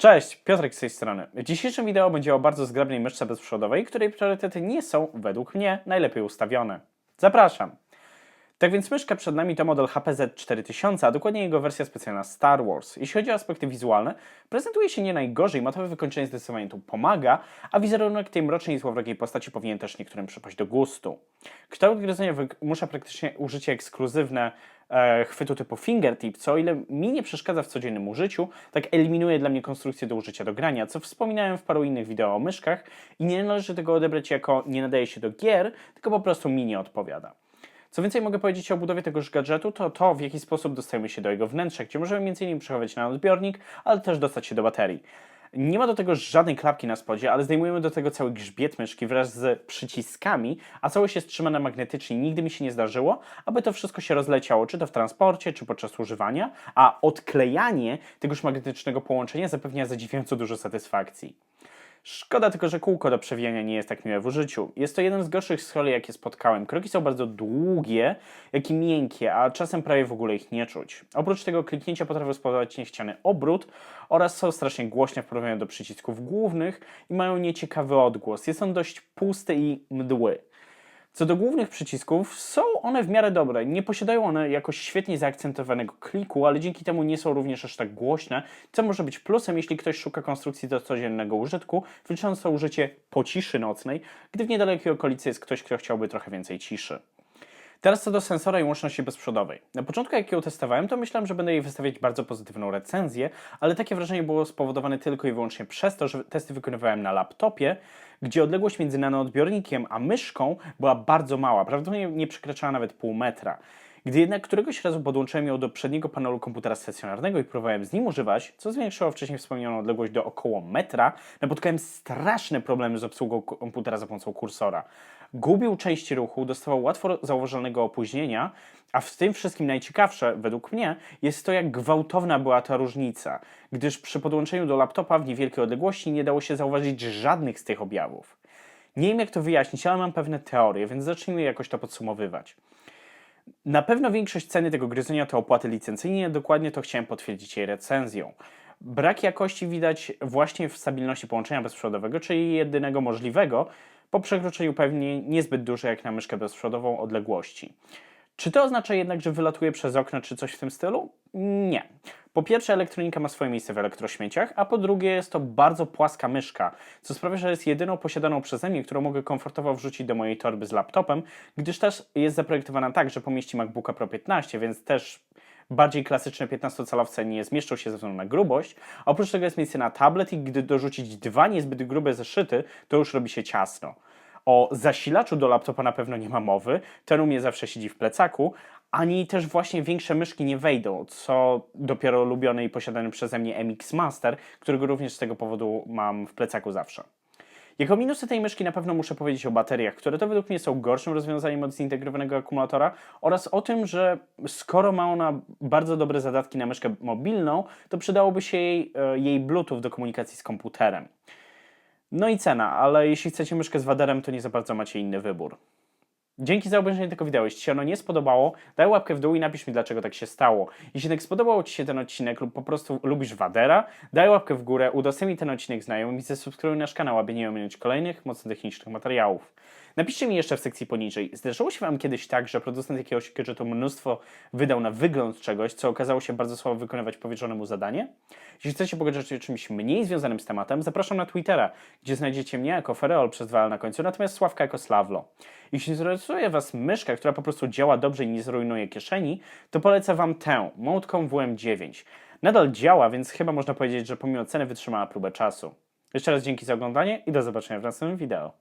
Cześć, Piotrek z tej strony. W dzisiejszym wideo będzie o bardzo zgrabnej myszce bezprzewodowej, której priorytety nie są, według mnie, najlepiej ustawione. Zapraszam. Tak więc myszka przed nami to model HPZ 4000, a dokładnie jego wersja specjalna Star Wars. Jeśli chodzi o aspekty wizualne, prezentuje się nie najgorzej, matowe wykończenie zdecydowanie tu pomaga, a wizerunek tej mrocznej i złowrogiej postaci powinien też niektórym przypaść do gustu. Kształt gryzenia wymusza praktycznie użycie ekskluzywne e, chwytu typu fingertip, co o ile mi nie przeszkadza w codziennym użyciu, tak eliminuje dla mnie konstrukcję do użycia do grania, co wspominałem w paru innych wideo o myszkach i nie należy tego odebrać jako nie nadaje się do gier, tylko po prostu mi nie odpowiada. Co więcej mogę powiedzieć o budowie tegoż gadżetu, to to w jaki sposób dostajemy się do jego wnętrza, gdzie możemy m.in. przechowywać na odbiornik, ale też dostać się do baterii. Nie ma do tego żadnej klapki na spodzie, ale zdejmujemy do tego cały grzbiet myszki wraz z przyciskami, a całość jest trzymana magnetycznie. Nigdy mi się nie zdarzyło, aby to wszystko się rozleciało, czy to w transporcie, czy podczas używania, a odklejanie tegoż magnetycznego połączenia zapewnia zadziwiająco dużo satysfakcji. Szkoda tylko, że kółko do przewijania nie jest tak miłe w użyciu. Jest to jeden z gorszych scrolli, jakie spotkałem. Kroki są bardzo długie, jak i miękkie, a czasem prawie w ogóle ich nie czuć. Oprócz tego kliknięcia potrafią spowodować niechciany obrót oraz są strasznie głośne w porównaniu do przycisków głównych i mają nieciekawy odgłos. Jest on dość pusty i mdły. Co do głównych przycisków, są one w miarę dobre. Nie posiadają one jakoś świetnie zaakcentowanego kliku, ale dzięki temu nie są również aż tak głośne, co może być plusem, jeśli ktoś szuka konstrukcji do codziennego użytku, wliczając to użycie po ciszy nocnej, gdy w niedalekiej okolicy jest ktoś, kto chciałby trochę więcej ciszy. Teraz co do sensora i łączności bezprzewodowej. Na początku jak ją testowałem, to myślałem, że będę jej wystawiać bardzo pozytywną recenzję, ale takie wrażenie było spowodowane tylko i wyłącznie przez to, że testy wykonywałem na laptopie, gdzie odległość między nanoodbiornikiem a myszką była bardzo mała, prawdopodobnie nie przekraczała nawet pół metra. Gdy jednak któregoś razu podłączyłem ją do przedniego panelu komputera stacjonarnego i próbowałem z nim używać, co zwiększyło wcześniej wspomnianą odległość do około metra, napotkałem straszne problemy z obsługą komputera za pomocą kursora. Gubił części ruchu, dostawał łatwo zauważalnego opóźnienia, a w tym wszystkim najciekawsze, według mnie, jest to, jak gwałtowna była ta różnica, gdyż przy podłączeniu do laptopa w niewielkiej odległości nie dało się zauważyć żadnych z tych objawów. Nie wiem, jak to wyjaśnić, ale mam pewne teorie, więc zacznijmy jakoś to podsumowywać. Na pewno większość ceny tego gryzenia to opłaty licencyjne, dokładnie to chciałem potwierdzić jej recenzją. Brak jakości widać właśnie w stabilności połączenia bezprzewodowego, czyli jedynego możliwego po przekroczeniu pewnie niezbyt dużej jak na myszkę bezprzewodową odległości. Czy to oznacza jednak, że wylatuje przez okno czy coś w tym stylu? Nie. Po pierwsze, elektronika ma swoje miejsce w elektrośmieciach, a po drugie, jest to bardzo płaska myszka, co sprawia, że jest jedyną posiadaną przeze mnie, którą mogę komfortowo wrzucić do mojej torby z laptopem, gdyż też jest zaprojektowana tak, że pomieści MacBooka Pro 15, więc też bardziej klasyczne 15-calowce nie zmieszczą się ze względu na grubość. Oprócz tego jest miejsce na tablet i gdy dorzucić dwa niezbyt grube zeszyty, to już robi się ciasno. O zasilaczu do laptopa na pewno nie ma mowy, ten u mnie zawsze siedzi w plecaku, ani też właśnie większe myszki nie wejdą, co dopiero lubiony i posiadany przeze mnie MX Master, którego również z tego powodu mam w plecaku zawsze. Jako minusy tej myszki na pewno muszę powiedzieć o bateriach, które to według mnie są gorszym rozwiązaniem od zintegrowanego akumulatora oraz o tym, że skoro ma ona bardzo dobre zadatki na myszkę mobilną, to przydałoby się jej, e, jej Bluetooth do komunikacji z komputerem. No i cena, ale jeśli chcecie myszkę z waderem, to nie za bardzo macie inny wybór. Dzięki za obejrzenie tego wideo. Jeśli się ono nie spodobało, daj łapkę w dół i napisz mi, dlaczego tak się stało. Jeśli tak spodobał Ci się ten odcinek lub po prostu lubisz Wadera, daj łapkę w górę, udostępnij ten odcinek znajomym i zasubskrybuj nasz kanał, aby nie ominąć kolejnych mocno technicznych materiałów. Napiszcie mi jeszcze w sekcji poniżej, zdarzyło się Wam kiedyś tak, że producent jakiegoś gadżetu mnóstwo wydał na wygląd czegoś, co okazało się bardzo słabo wykonywać powierzone mu zadanie? Jeśli chcecie pogadać o czymś mniej związanym z tematem, zapraszam na Twittera, gdzie znajdziecie mnie jako Fereol przez dwa na końcu, natomiast Sławka jako Slawlo. Jeśli interesuje Was myszka, która po prostu działa dobrze i nie zrujnuje kieszeni, to polecę Wam tę, Mołtką WM9. Nadal działa, więc chyba można powiedzieć, że pomimo ceny wytrzymała próbę czasu. Jeszcze raz dzięki za oglądanie i do zobaczenia w następnym wideo.